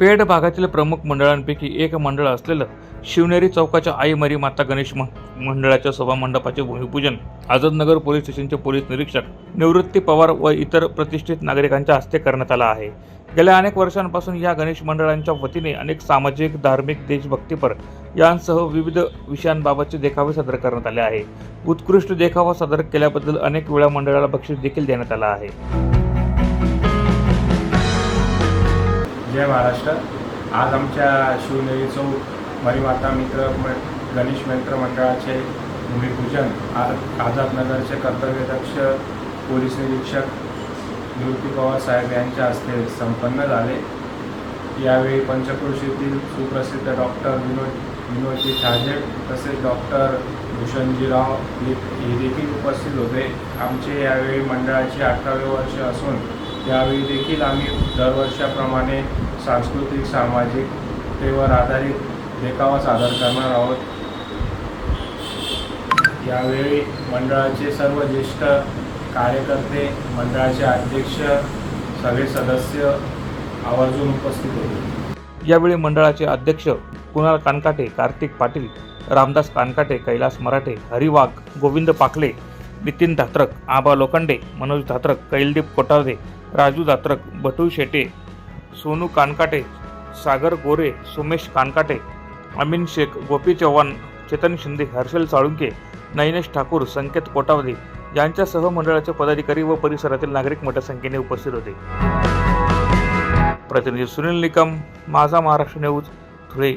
पेठ भागातील प्रमुख मंडळांपैकी एक मंडळ असलेलं शिवनेरी चौकाच्या आई मरी माता गणेश म- मंडळाच्या सभा मंडपाचे भूमिपूजन. आझादनगर पोलीस स्टेशनचे पोलीस निरीक्षक निवृत्ती पवार व इतर प्रतिष्ठित नागरिकांच्या हस्ते करण्यात आला आहे. गेल्या अनेक वर्षांपासून या गणेश मंडळांच्या वतीने अनेक सामाजिक धार्मिक देशभक्तीपर यांसह विविध विषयांबाबतचे देखावे सादर करण्यात आले आहे. उत्कृष्ट देखावा सादर केल्याबद्दल अनेक वेळा मंडळाला बक्षीस देखील देण्यात आलं आहे. जय महाराष्ट्र. आज आमच्या शिवनेरी चौक मरीमाता मित्र गणेश मित्र मंडळाचे भूमिपूजन. आ- आझादनगरचे कर्तव्यदक्ष पोलीस निरीक्षक निवृत्ती पवार साहेब यांच्या हस्ते संपन्न झाले. यावेळी पंचक्रोशीतील सुप्रसिद्ध डॉक्टर विनोद विनोदजी ठाजे तसेच डॉक्टर भूषणजीराव हे हे देखील उपस्थित होते. आमचे यावेळी मंडळाचे अठरावे वर्ष असून यावेळी देखील आम्ही दरवर्षाप्रमाणे सांस्कृतिक सामाजिकतेवर आधारित देखावा सादर करणार आहोत. यावेळी मंडळाचे सर्व ज्येष्ठ कार्यकर्ते मंडळाचे अध्यक्ष सगळे सदस्य आवर्जून उपस्थित होते. यावेळी मंडळाचे अध्यक्ष कुणाल कानकाटे कार्तिक पाटील रामदास कानकाटे कैलास मराठे हरिवाग गोविंद पाखले नितीन धात्रक आबा लोखंडे मनोज धात्रक कैलदीप कोटारदे राजू धात्रक बटू शेटे सोनू कानकाटे सागर गोरे सुमेश कानकाटे अमीन शेख गोपी चव्हाण चेतन शिंदे हर्षल साळुंके नयनेश ठाकूर संकेत कोटावदे यांच्यासह मंडळाचे पदाधिकारी व परिसरातील नागरिक मोठ्या संख्येने उपस्थित होते. प्रतिनिधी सुनील निकम माझा महाराष्ट्र न्यूज धुळे.